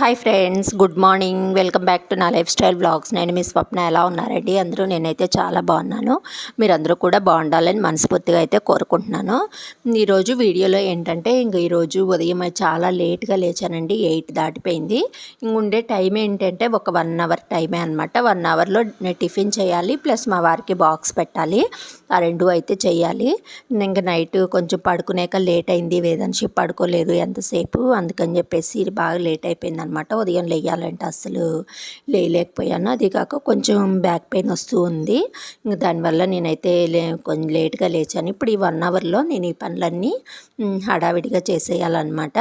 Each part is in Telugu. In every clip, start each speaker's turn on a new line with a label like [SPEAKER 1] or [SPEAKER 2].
[SPEAKER 1] Hi friends good morning welcome back to నా లైఫ్ స్టైల్ బ్లాగ్స్ నేను మీ స్వప్న. ఎలా ఉన్నారండి? అందరూ నేనైతే చాలా బాగున్నాను. మీరందరూ కూడా బాగుండాలని మనస్ఫూర్తిగా అయితే కోరుకుంటున్నాను. ఈరోజు వీడియోలో ఏంటంటే ఇంక ఈరోజు ఉదయం చాలా లేట్గా లేచానండి. ఎయిట్ దాటిపోయింది. ఇంక ఉండే టైం ఏంటంటే ఒక వన్ అవర్ టైమే అనమాట వన్ అవర్లో నేను టిఫిన్ చేయాలి ప్లస్ మా వారికి బాక్స్ పెట్టాలి. ఆ రెండు అయితే చేయాలి. ఇంక నైట్ కొంచెం పడుకునేక లేట్ అయింది. వేదన్షిప్ పడుకోలేదు ఎంతసేపు. అందుకని చెప్పేసి బాగా లేట్ అయిపోయింది అనమాట ఉదయం లేయాలంటే అస్సలు లేయలేకపోయాను. అది కాక కొంచెం బ్యాక్ పెయిన్ వస్తూ ఉంది. ఇంకా దానివల్ల నేనైతే లే కొంచెం లేట్గా లేచాను. ఇప్పుడు ఈ వన్ అవర్లో నేను ఈ పనులన్నీ హడావిడిగా చేసేయాలన్నమాట.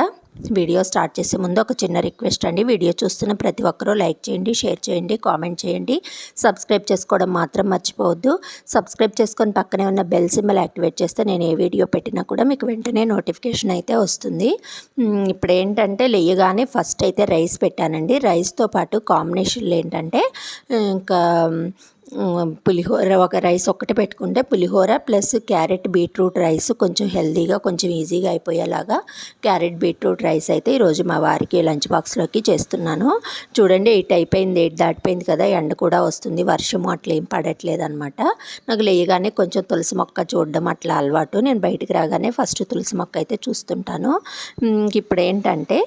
[SPEAKER 1] వీడియో స్టార్ట్ చేసే ముందు ఒక చిన్న రిక్వెస్ట్ అండి. వీడియో చూస్తున్న ప్రతి ఒక్కరూ లైక్ చేయండి షేర్ చేయండి కామెంట్ చేయండి. సబ్స్క్రైబ్ చేసుకోవడం మాత్రం మర్చిపోవద్దు. సబ్స్క్రైబ్ చేసుకొని పక్కనే ఉన్న బెల్ సింబల్ యాక్టివేట్ చేస్తే నేను ఏ వీడియో పెట్టినా కూడా మీకు వెంటనే నోటిఫికేషన్ అయితే వస్తుంది. ఇప్పుడు ఏంటంటే లేయగానే ఫస్ట్ అయితే రైస్ పెట్టానండి. రైస్తో పాటు కాంబినేషన్లు ఏంటంటే ఇంకా పులిహోర ఒక రైస్ ఒక్కటి పెట్టుకుంటే పులిహోర ప్లస్ క్యారెట్ బీట్రూట్ రైస్ కొంచెం హెల్తీగా కొంచెం ఈజీగా అయిపోయేలాగా క్యారెట్ బీట్రూట్ రైస్ అయితే ఈరోజు మా వారికి లంచ్ బాక్స్లోకి చేస్తున్నాను. చూడండి ఎయిట్ అయిపోయింది ఎయిట్ దాటిపోయింది కదా ఎండ కూడా వస్తుంది వర్షము అట్లా ఏం పడట్లేదు అనమాట నాకు లేయగానే కొంచెం తులసి మొక్క చూడడం అట్లా అలవాటు. నేను బయటికి రాగానే ఫస్ట్ తులసి మొక్క అయితే చూస్తుంటాను. ఇప్పుడు ఏంటంటే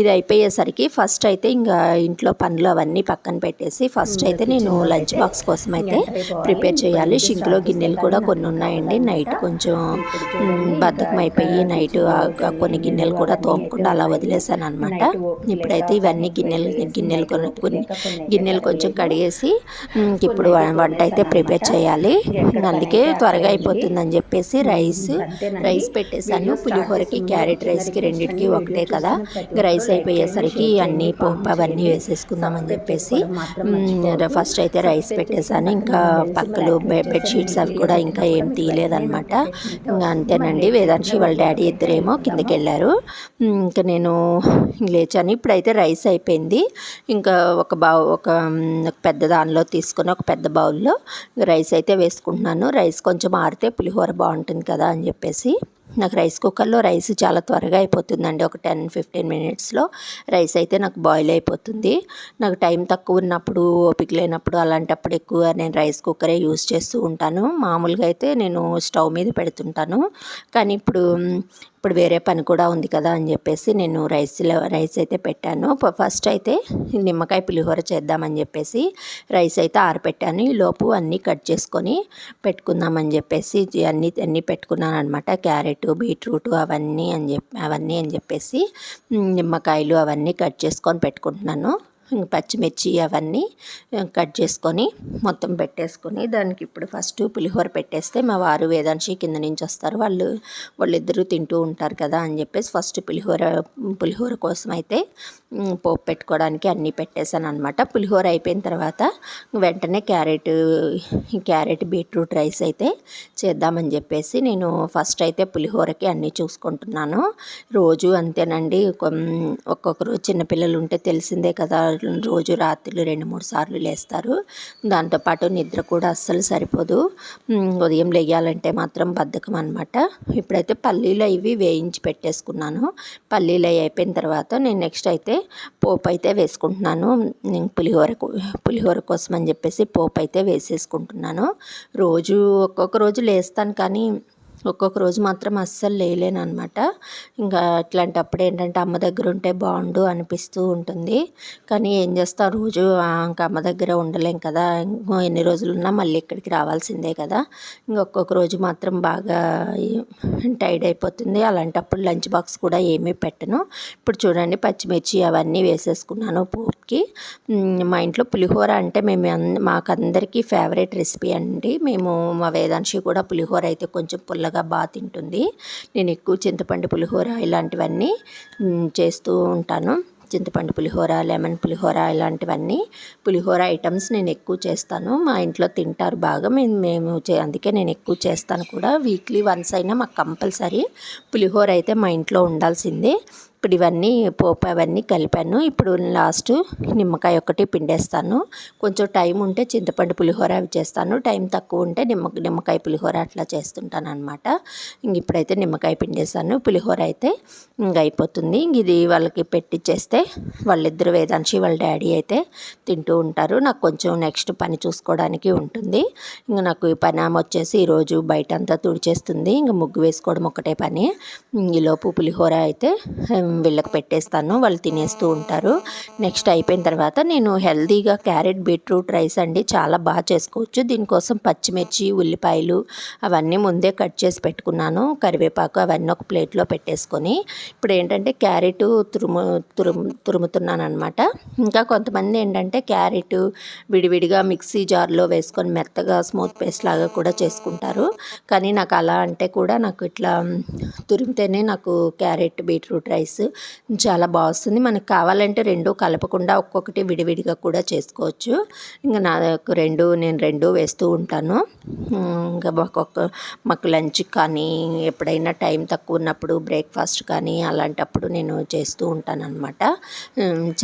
[SPEAKER 1] ఇది అయిపోయేసరికి ఫస్ట్ అయితే ఇంకా ఇంట్లో పనులు అవన్నీ పక్కన పెట్టేసి ఫస్ట్ అయితే నేను లంచ్ బాక్స్ కోసం అయితే ప్రిపేర్ చేయాలి. షింక్లో గిన్నెలు కూడా కొన్ని ఉన్నాయండి. నైట్ కొంచెం బద్ధకం అయిపోయి నైట్ కొన్ని గిన్నెలు కూడా తోమకుండా అలా వదిలేసాను అనమాట ఇప్పుడైతే ఇవన్నీ గిన్నెలు గిన్నెలు కొన్ని గిన్నెలు కొంచెం కడిగేసి ఇప్పుడు వ- వంట అయితే ప్రిపేర్ చేయాలి. అందుకే త్వరగా అయిపోతుందని చెప్పేసి రైస్ రైస్ పెట్టేశాను. పులిహోరకి క్యారెట్ రైస్కి రెండింటికి ఒకటే కదా. రైస్ అయిపోయేసరికి అన్నీ పోపు అవన్నీ వేసేసుకుందామని చెప్పేసి ఫస్ట్ అయితే రైస్ పెట్టేశాను. ఇంకా పక్కలు బెడ్షీట్స్ అవి కూడా ఇంకా ఏం తీయలేదనమాట ఇంకా అంతేనండి. వేదాంశి వాళ్ళ డాడీ ఇద్దరేమో కిందకి వెళ్ళారు ఇంకా నేను లేచాను. ఇప్పుడైతే రైస్ అయిపోయింది. ఇంకా ఒక బౌ ఒక ఒక పెద్ద దానిలో తీసుకొని ఒక పెద్ద బౌల్లో రైస్ అయితే వేసుకుంటున్నాను. రైస్ కొంచెం ఆరితే పులిహోర బాగుంటుంది కదా అని చెప్పేసి. నాకు రైస్ కుక్కర్లో రైస్ చాలా త్వరగా అయిపోతుందండి. ఒక టెన్ ఫిఫ్టీన్ మినిట్స్లో రైస్ అయితే నాకు బాయిల్ అయిపోతుంది. నాకు టైం తక్కువ ఉన్నప్పుడు ఓపిక లేనప్పుడు అలాంటప్పుడు ఎక్కువ నేను రైస్ కుక్కరే యూస్ చేస్తూ ఉంటాను. మామూలుగా అయితే నేను స్టవ్ మీద పెడుతుంటాను. కానీ ఇప్పుడు ఇప్పుడు వేరే పని కూడా ఉంది కదా అని చెప్పేసి నేను రైస్లో రైస్ అయితే పెట్టాను. ఫస్ట్ అయితే నిమ్మకాయ పులిహోర చేద్దామని చెప్పేసి రైస్ అయితే ఆరపెట్టాను. ఈ లోపు అన్నీ కట్ చేసుకొని పెట్టుకుందామని చెప్పేసి ఇది అన్నీ అన్నీ పెట్టుకున్నాను అనమాట క్యారెట్ బీట్రూట్ అవన్నీ అని చెప్పి అవన్నీ అని చెప్పేసి నిమ్మకాయలు అవన్నీ కట్ చేసుకొని పెట్టుకుంటున్నాను. పచ్చిమిర్చి అవన్నీ కట్ చేసుకొని మొత్తం పెట్టేసుకొని దానికి ఇప్పుడు ఫస్ట్ పులిహోర పెట్టేస్తే మా వారు వేదాంశి కింద నుంచి వస్తారు. వాళ్ళు వాళ్ళిద్దరూ తింటూ ఉంటారు కదా అని చెప్పేసి ఫస్ట్ పులిహోర పులిహోర కోసం అయితే పోపు పెట్టుకోవడానికి అన్నీ పెట్టేశాను అనమాట పులిహోర అయిపోయిన తర్వాత వెంటనే క్యారెట్ క్యారెట్ బీట్రూట్ రైస్ అయితే చేద్దామని చెప్పేసి నేను ఫస్ట్ అయితే పులిహోరకి అన్నీ చూసుకుంటున్నాను. రోజు అంతేనండి. ఒక్కొక్కరు ఒక్కొక్క రోజు చిన్నపిల్లలు ఉంటే తెలిసిందే కదా రోజు రాత్రులు రెండు మూడు సార్లు లేస్తారు. దాంతోపాటు నిద్ర కూడా అస్సలు సరిపోదు. ఉదయం లేయాలంటే మాత్రం బద్ధకం అనమాట ఇప్పుడైతే పల్లీలు ఇవి వేయించి పెట్టేసుకున్నాను. పల్లీలు అవి అయిపోయిన తర్వాత నేను నెక్స్ట్ అయితే పోపు అయితే వేసుకుంటున్నాను. పులిహోర పులిహోర కోసం అని చెప్పేసి పోపు అయితే వేసేసుకుంటున్నాను. రోజు ఒక్కొక్క రోజు లేస్తాను కానీ ఒక్కొక్క రోజు మాత్రం అస్సలు లేలేను అనమాట ఇంకా అట్లాంటప్పుడు ఏంటంటే అమ్మ దగ్గర ఉంటే బాగుండు అనిపిస్తూ ఉంటుంది. కానీ ఏం చేస్తా? రోజు ఇంకా అమ్మ దగ్గర ఉండలేం కదా. ఇంకో ఎన్ని రోజులు ఉన్నా మళ్ళీ ఇక్కడికి రావాల్సిందే కదా. ఇంకొక్కొక్క రోజు మాత్రం బాగా టైడ్ అయిపోతుంది. అలాంటప్పుడు లంచ్ బాక్స్ కూడా ఏమీ పెట్టను. ఇప్పుడు చూడండి పచ్చిమిర్చి అవన్నీ వేసేసుకున్నాను పోపుకి. మా ఇంట్లో పులిహోర అంటే మేము మాకందరికీ ఫేవరెట్ రెసిపీ అండి. మేము మా వేదాంశి కూడా పులిహోర అయితే కొంచెం చల్లగా బాగా తింటుంది. నేను ఎక్కువ చింతపండు పులిహోర ఇలాంటివన్నీ చేస్తూ ఉంటాను. చింతపండు పులిహోర లెమన్ పులిహోర ఇలాంటివన్నీ. పులిహోర ఐటమ్స్ నేను ఎక్కువ చేస్తాను. మా ఇంట్లో తింటారు బాగా. మేము మేము చే అందుకే నేను ఎక్కువ చేస్తాను కూడా. వీక్లీ వన్స్ అయినా మాకు కంపల్సరీ పులిహోర అయితే మా ఇంట్లో ఉండాల్సిందే. ఇప్పుడు ఇవన్నీ పోపు అవన్నీ కలిపాను. ఇప్పుడు లాస్ట్ నిమ్మకాయ ఒకటి పిండేస్తాను. కొంచెం టైం ఉంటే చింతపండు పులిహోర అవి చేస్తాను. టైం తక్కువ ఉంటే నిమ్మ నిమ్మకాయ పులిహోర అట్లా చేస్తుంటాను అనమాట ఇంక ఇప్పుడైతే నిమ్మకాయ పిండేస్తాను పులిహోర అయితే ఇంక అయిపోతుంది. ఇంక ఇది వాళ్ళకి పెట్టిచ్చేస్తే వాళ్ళిద్దరు వేదాంశి వాళ్ళ డాడీ అయితే తింటూ ఉంటారు. నాకు కొంచెం నెక్స్ట్ పని చూసుకోవడానికి ఉంటుంది. ఇంక నాకు ఈ పని ఆమె వచ్చేసి ఈరోజు బయట అంతా తుడిచేస్తుంది. ఇంక ముగ్గు వేసుకోవడం ఒకటే పని. ఈలోపు పులిహోర అయితే వీళ్ళకి పెట్టేస్తాను వాళ్ళు తినేస్తూ ఉంటారు. నెక్స్ట్ అయిపోయిన తర్వాత నేను హెల్తీగా క్యారెట్ బీట్రూట్ రైస్ అండి చాలా బాగా చేసుకోవచ్చు. దీనికోసం పచ్చిమిర్చి ఉల్లిపాయలు అవన్నీ ముందే కట్ చేసి పెట్టుకున్నాను. కరివేపాకు అవన్నీ ఒక ప్లేట్లో పెట్టేసుకొని. ఇప్పుడు ఏంటంటే క్యారెట్ తురుము తురుము తురుముతున్నాను అనమాట ఇంకా కొంతమంది ఏంటంటే క్యారెట్ విడివిడిగా మిక్సీ జార్లో వేసుకొని మెత్తగా స్మూత్ పేస్ట్ లాగా కూడా చేసుకుంటారు. కానీ నాకు అలా అంటే కూడా నాకు ఇట్లా తురిమితేనే నాకు క్యారెట్ బీట్రూట్ రైస్ చాలా బాగుంది మనకు కావాలంటే రెండు కలపకుండా ఒక్కొక్కటి విడివిడిగా కూడా చేసుకోవచ్చు. ఇంకా నాకు రెండు నేను రెండు వేస్తూ ఉంటాను. ఇంకా ఒక్కొక్క మాకు లంచ్ కానీ ఎప్పుడైనా టైం తక్కువ ఉన్నప్పుడు బ్రేక్ఫాస్ట్ కానీ అలాంటప్పుడు నేను చేస్తూ ఉంటాను అనమాట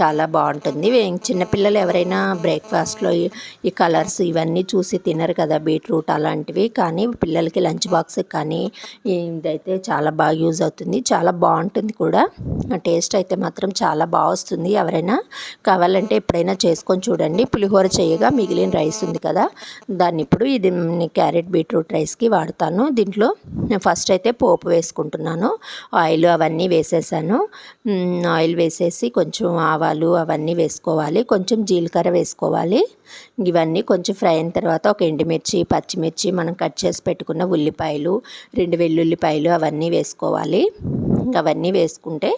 [SPEAKER 1] చాలా బాగుంటుంది. చిన్నపిల్లలు ఎవరైనా బ్రేక్ఫాస్ట్లో ఈ- ఈ కలర్స్ ఇవన్నీ చూసి తినరు కదా బీట్రూట్ అలాంటివి. కానీ పిల్లలకి లంచ్ బాక్స్ కానీ ఇదైతే చాలా బాగా యూజ్ అవుతుంది. చాలా బాగుంటుంది కూడా. టేస్ట్ అయితే మాత్రం చాలా బాగా వస్తుంది. ఎవరైనా కావాలంటే ఎప్పుడైనా చేసుకొని చూడండి. పులిహోర చేయగా మిగిలిన రైస్ ఉంది కదా దాన్ని ఇప్పుడు ఇది క్యారెట్ బీట్రూట్ రైస్కి వాడతాను. దీంట్లో నేను ఫస్ట్ అయితే పోపు వేసుకుంటున్నాను. ఆయిల్ అవన్నీ వేసేసాను. ఆయిల్ వేసేసి కొంచెం ఆవాలు అవన్నీ వేసుకోవాలి. కొంచెం జీలకర్ర వేసుకోవాలి. ఇవన్నీ కొంచెం ఫ్రై అయిన తర్వాత ఒక ఎండుమిర్చి పచ్చిమిర్చి మనం కట్ చేసి పెట్టుకున్న ఉల్లిపాయలు రెండు వెల్లుల్లిపాయలు అవన్నీ వేసుకోవాలి. అవన్నీ వేసుకుంటే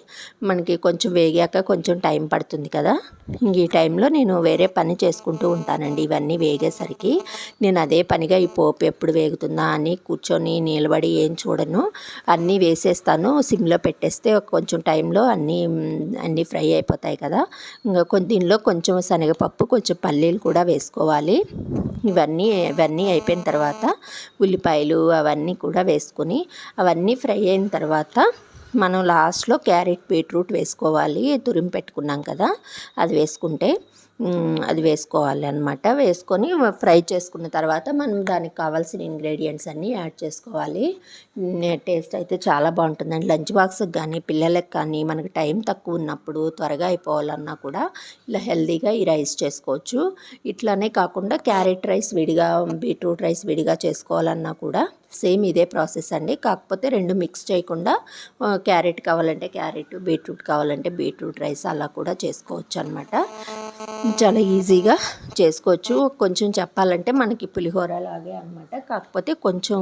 [SPEAKER 1] మనకి కొంచెం వేగాక కొంచెం టైం పడుతుంది కదా. ఇంక ఈ టైంలో నేను వేరే పని చేసుకుంటూ ఉంటానండి. ఇవన్నీ వేగేసరికి నేను అదే పనిగా ఈ పోపు ఎప్పుడు వేగుతుందా అని కూర్చొని నిలబడి ఏం చూడను. అన్నీ వేసేస్తాను. సిమ్లో పెట్టేస్తే కొంచెం టైంలో అన్నీ అన్నీ ఫ్రై అయిపోతాయి కదా. ఇంకా కొంచెం దీనిలో కొంచెం శనగపప్పు కొంచెం పల్లీలు కూడా వేసుకోవాలి. ఇవన్నీ ఇవన్నీ అయిపోయిన తర్వాత ఉల్లిపాయలు అవన్నీ కూడా వేసుకొని అవన్నీ ఫ్రై అయిన తర్వాత మనం లాస్ట్లో క్యారెట్ బీట్రూట్ వేసుకోవాలి. తురిమి పెట్టుకున్నాం కదా అది వేసుకుంటే అది వేసుకోవాలి అనమాట వేసుకొని ఫ్రై చేసుకున్న తర్వాత మనం దానికి కావాల్సిన ఇంగ్రీడియంట్స్ అన్నీ యాడ్ చేసుకోవాలి. టేస్ట్ అయితే చాలా బాగుంటుందండి. లంచ్ బాక్స్కి కానీ పిల్లలకి కానీ మనకు టైం తక్కువ ఉన్నప్పుడు త్వరగా అయిపోవాలన్నా కూడా ఇలా హెల్దీగా ఈ రైస్ చేసుకోవచ్చు. ఇట్లానే కాకుండా క్యారెట్ రైస్ విడిగా బీట్రూట్ రైస్ విడిగా చేసుకోవాలన్నా కూడా సేమ్ ఇదే ప్రాసెస్ అండి. కాకపోతే రెండు మిక్స్ చేయకుండా క్యారెట్ కావాలంటే క్యారెట్ బీట్రూట్ కావాలంటే బీట్రూట్ రైస్ అలా కూడా చేసుకోవచ్చు అనమాట చాలా ఈజీగా చేసుకోవచ్చు. కొంచెం చెప్పాలంటే మనకి పులిహోర లాగే అనమాట కాకపోతే కొంచెం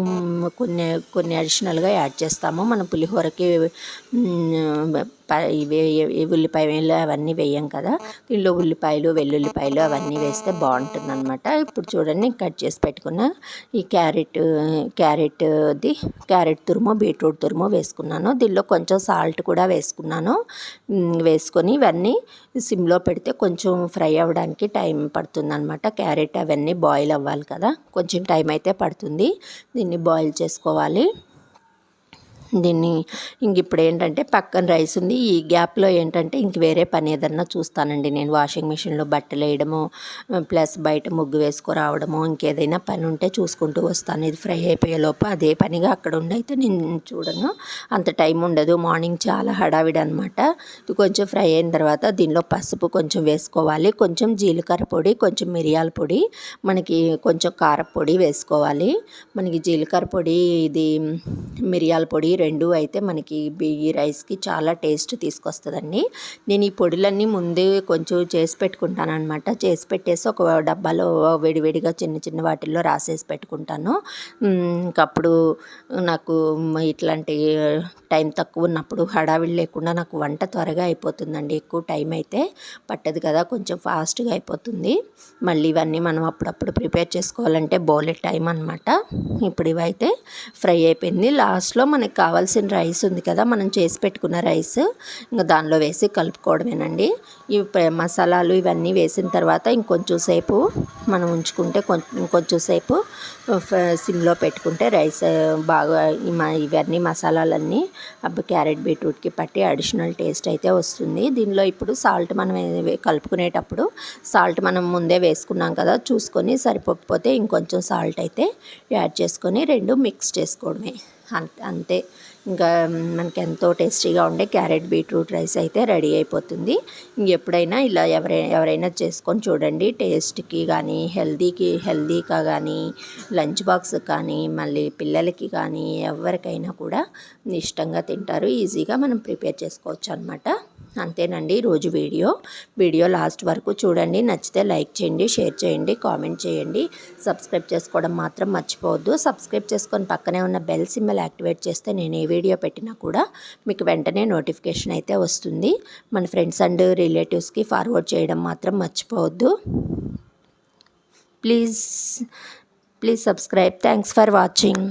[SPEAKER 1] కొన్ని కొన్ని అడిషనల్గా యాడ్ చేస్తాము. మనం పులిహోరకి మ్, ఉల్లిపాయలు అవన్నీ వేయం కదా. దీనిలో ఉల్లిపాయలు వెల్లుల్లిపాయలు అవన్నీ వేస్తే బాగుంటుంది అనమాట ఇప్పుడు చూడండి కట్ చేసి పెట్టుకున్న ఈ క్యారెట్ క్యారెట్ది క్యారెట్ తురుము బీట్రూట్ తురుము వేసుకున్నాను. దీనిలో కొంచెం సాల్ట్ కూడా వేసుకున్నాను. వేసుకొని ఇవన్నీ సిమ్లో పెడితే కొంచెం ఫ్రై అవ్వడానికి టైం పడుతుంది అనమాట క్యారెట్ అవన్నీ బాయిల్ అవ్వాలి కదా. కొంచెం టైం అయితే పడుతుంది. దీన్ని బాయిల్ చేసుకోవాలి. దీన్ని ఇంక ఇప్పుడు ఏంటంటే పక్కన రైస్ ఉంది. ఈ గ్యాప్లో ఏంటంటే ఇంక వేరే పని ఏదన్నా చూస్తానండి నేను. వాషింగ్ మిషన్లో బట్టలు వేయడము ప్లస్ బయట ముగ్గు వేసుకురావడము ఇంకేదైనా పని ఉంటే చూసుకుంటూ వస్తాను. ఇది ఫ్రై అయిపోయేలోపు అదే పనిగా అక్కడ ఉండి అయితే నేను చూడను. అంత టైం ఉండదు. మార్నింగ్ చాలా హడావిడి అనమాట ఇది కొంచెం ఫ్రై అయిన తర్వాత దీనిలో పసుపు కొంచెం వేసుకోవాలి. కొంచెం జీలకర్ర పొడి కొంచెం మిరియాల పొడి మనకి కొంచెం కారపొడి వేసుకోవాలి. మనకి జీలకర్ర పొడి ఇది మిరియాల పొడి రెండు అయితే మనకి ఈ రైస్కి చాలా టేస్ట్ తీసుకొస్తుందండి. నేను ఈ పొడులన్నీ ముందే కొంచెం చేసి పెట్టుకుంటాను అనమాట చేసి పెట్టేసి ఒక డబ్బాలో విడివిడిగా చిన్న చిన్న వాటిల్లో రాసేసి పెట్టుకుంటాను. ఇంకప్పుడు నాకు ఇట్లాంటి టైం తక్కువ ఉన్నప్పుడు హడావిడి లేకుండా నాకు వంట త్వరగా అయిపోతుందండి. ఎక్కువ టైం అయితే పట్టదు కదా కొంచెం ఫాస్ట్గా అయిపోతుంది. మళ్ళీ ఇవన్నీ మనం అప్పుడప్పుడు ప్రిపేర్ చేసుకోవాలంటే బోలెట్ టైం అనమాట ఇప్పుడు ఇవైతే ఫ్రై అయిపోయింది. లాస్ట్లో మనకి కావాల్సిన రైస్ ఉంది కదా మనం చేసి పెట్టుకున్న రైస్ ఇంకా దానిలో వేసి కలుపుకోవడమేనండి. ఈ మసాలాలు ఇవన్నీ వేసిన తర్వాత ఇంకొంచెం సేపు మనం ఉంచుకుంటే కొంచెం ఇంకొంచెం సేపు ఫ- సిమ్లో పెట్టుకుంటే రైస్ బాగా ఇవన్నీ మసాలాలన్నీ అబ్బ క్యారెట్ బీట్రూట్కి పట్టి అడిషనల్ టేస్ట్ అయితే వస్తుంది. దీనిలో ఇప్పుడు సాల్ట్ మనం కలుపుకునేటప్పుడు సాల్ట్ మనం ముందే వేసుకున్నాం కదా చూసుకొని సరిపోకపోతే ఇంకొంచెం సాల్ట్ అయితే యాడ్ చేసుకొని రెండు మిక్స్ చేసుకోవడమే. అంతే అంతే. ఇంకా మనకి ఎంతో టేస్టీగా ఉండే క్యారెట్ బీట్రూట్ రైస్ అయితే రెడీ అయిపోతుంది. ఇంకెప్పుడైనా ఇలా ఎవరైనా ఎవరైనా చేసుకొని చూడండి. టేస్ట్కి కానీ హెల్దీకి హెల్దీగా కానీ లంచ్ బాక్స్ కానీ మళ్ళీ పిల్లలకి కానీ ఎవరికైనా కూడా ఇష్టంగా తింటారు. ఈజీగా మనం ప్రిపేర్ చేసుకోవచ్చు అనమాట అంతేనండి రోజు వీడియో. వీడియో లాస్ట్ వరకు చూడండి నచ్చితే లైక్ చేయండి షేర్ చేయండి కామెంట్ చేయండి. సబ్స్క్రైబ్ చేసుకోవడం మాత్రం మర్చిపోవద్దు. సబ్స్క్రైబ్ చేసుకొని పక్కనే ఉన్న బెల్ సిమ్మల్ యాక్టివేట్ చేస్తే నేను ఏ వీడియో పెట్టినా కూడా మీకు వెంటనే నోటిఫికేషన్ అయితే వస్తుంది. మన ఫ్రెండ్స్ అండ్ రిలేటివ్స్కి ఫార్వర్డ్ చేయడం మాత్రం మర్చిపోవద్దు. Please please subscribe. Thanks for watching.